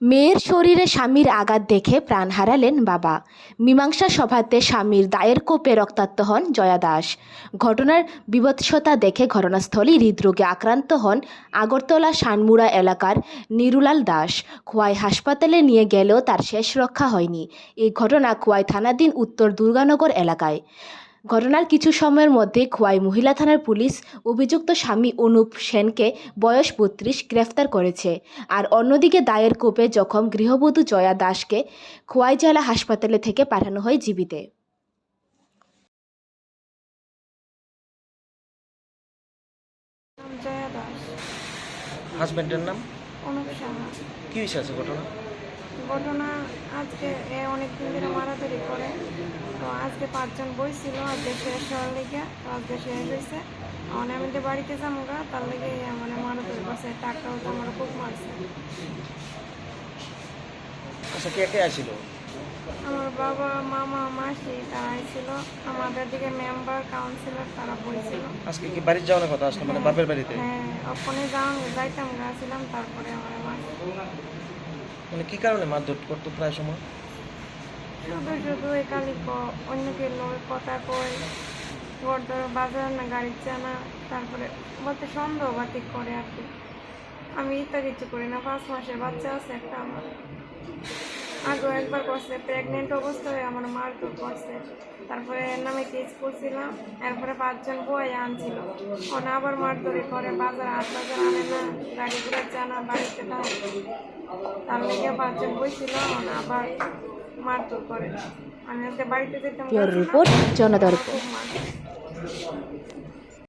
মেয়ের শরীরে স্বামীর আঘাত দেখে প্রাণ হারালেন বাবা। মীমাংসা সভাতে স্বামীর দায়ের কোপে রক্তাক্ত হন জয়া দাস। ঘটনার বিভৎসতা দেখে ঘটনাস্থলে হৃদরোগে আক্রান্ত হন আগরতলা শানমুড়া এলাকার নিরুলাল দাস। খোয়াই হাসপাতালে নিয়ে গেলেও তার শেষ রক্ষা হয়নি। এই ঘটনা খোয়াই থানাধীন উত্তর দুর্গানগর এলাকায়। ঘটনার কিছু সময়ের মধ্যে খোয়াই মহিলা থানার পুলিশ অভিযুক্ত স্বামী অনুপ সেনকে বয়স বত্রিশ গ্রেফতার করেছে। আর অন্যদিকে দায়ের কোপে জখম গৃহবধূ জয়া দাসকে খোয়াই জেলা হাসপাতালে থেকে পাঠানো হয় জীবিতে। নাম জয়া দাস। হাজব্যান্ডের নাম? কি হয়েছে আছে ঘটনা? ঘটনা আজকে এ অনেক দিন ধরে মারামারি করে। তো আজকে পাঁচজন বই ছিল আজকে শেষ হওয়ার লেগে তো আজকে শেষ হয়েছে। মানে আমি তো বাড়িতে যাব গা তার লেগে মানে মারামারি করছে টাকাও তো আমার খুব মারছে। আচ্ছা কে কে আসছিল আমার বাবা মামা মাসি তারা ছিল আমাদের দিকে মেম্বার কাউন্সিলর তারা বলছিল আজকে কি বাড়ির যাওয়ার কথা আসলে? মানে বাপের বাড়িতে? হ্যাঁ ওখানে যাও যাইতাম গেছিলাম তারপরে আমার মাসি। মানে কি কারণে মারধর করতো প্রায় সময়? শুধু শুধু একালি অন্যকে লোক কথা কই ঘর ধর বাজার না, গাড়ির চানা, তারপরে বলতে বাতিক করে আর কি। আমি ইত্যাদি কিছু করি না, পাঁচ মাসের বাচ্চা আছে একটা আমার। আগেও একবার করছে প্রেগনেন্ট অবস্থায় আমার মার তো করছে। তারপরে এর নামে কেস করছিলাম এরপরে পাঁচজন বই আনছিল। ওনা আবার মার ধরে করে বাজার আট বাজার আনে না গাড়ি ঘোড়া জানা বাড়িতে দাও তার লেগে পাঁচজন বইছিল ওনা আবার মারধর করে। আমি বাড়িতে যেতাম জনদর্পণ। মার।